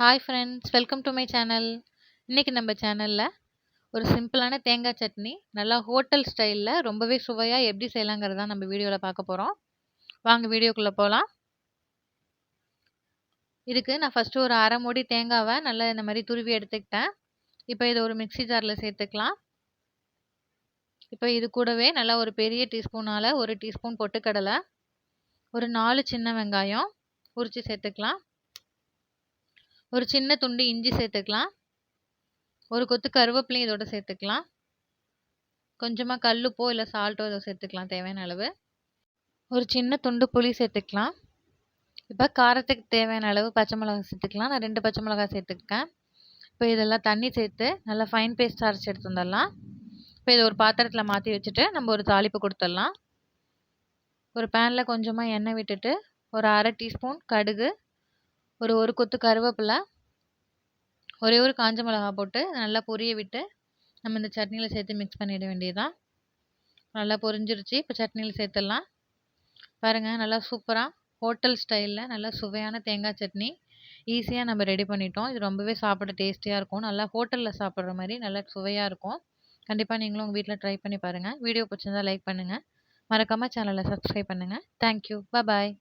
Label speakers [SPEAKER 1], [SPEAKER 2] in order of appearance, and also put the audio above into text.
[SPEAKER 1] Hi friends welcome to my channel இன்றைக்கி நம்ம சேனலில் ஒரு சிம்பிளான தேங்காய் சட்னி நல்லா ஹோட்டல் ஸ்டைலில் ரொம்பவே சுவையாக எப்படி செய்யலாங்கிறது தான் நம்ம வீடியோவில் பார்க்க போகிறோம் வாங்க வீடியோக்குள்ளே போகலாம் இதுக்கு நான் ஃபஸ்ட்டு ஒரு அரை மூடி தேங்காவை நல்லா இந்த மாதிரி துருவி எடுத்துக்கிட்டேன். இப்போ இதை ஒரு மிக்ஸி ஜாரில் சேர்த்துக்கலாம். இப்போ இது கூடவே நல்லா ஒரு பெரிய டீஸ்பூனால் ஒரு டீஸ்பூன் பொட்டுக்கடலை ஒரு நாலு சின்ன வெங்காயம் உரித்து சேர்த்துக்கலாம். ஒரு சின்ன துண்டு இஞ்சி சேர்த்துக்கலாம். ஒரு கொத்து கருவேப்பிலையும் இதோட சேர்த்துக்கலாம். கொஞ்சமாக கல்லுப்போ இல்லை சால்ட்டோ இதை சேர்த்துக்கலாம் தேவையான அளவு. ஒரு சின்ன துண்டு புளி சேர்த்துக்கலாம். இப்போ காரத்துக்கு தேவையான அளவு பச்சை மிளகாய் சேர்த்துக்கலாம். நான் ரெண்டு பச்சை மிளகாய் சேர்த்துருக்கேன். இப்போ இதெல்லாம் தண்ணி சேர்த்து நல்லா ஃபைன் பேஸ்ட் அரைச்சி எடுத்து வந்துடலாம். இப்போ இதை ஒரு பாத்திரத்தில் மாற்றி வச்சுட்டு நம்ம ஒரு தாளிப்பு கொடுத்துடலாம். ஒரு பேனில் கொஞ்சமாக எண்ணெய் விட்டுட்டு ஒரு அரை டீஸ்பூன் கடுகு ஒரு ஒரு கொத்து கருவேப்பிலை ஒரே ஒரு காஞ்ச மிளகா போட்டு நல்லா பொரிய விட்டு நம்ம இந்த சட்னியில் சேர்த்து மிக்ஸ் பண்ணிட வேண்டியதுதான். நல்லா பொரிஞ்சிருச்சு. இப்போ சட்னியில் சேர்த்துடலாம். பாருங்கள் நல்லா சூப்பராக ஹோட்டல் ஸ்டைலில் நல்லா சுவையான தேங்காய் சட்னி ஈஸியாக நம்ம ரெடி பண்ணிட்டோம். இது ரொம்பவே சாப்பிட டேஸ்டியாக இருக்கும். நல்லா ஹோட்டலில் சாப்பிட்ற மாதிரி நல்லா சுவையாக இருக்கும். கண்டிப்பாக நீங்களும் உங்கள் வீட்டில் ட்ரை பண்ணி பாருங்கள் வீடியோ பிடிச்சிருந்தா லைக் பண்ணுங்கள் மறக்காமல் சேனலை சப்ஸ்கிரைப் பண்ணுங்கள் தேங்க்யூ பாய்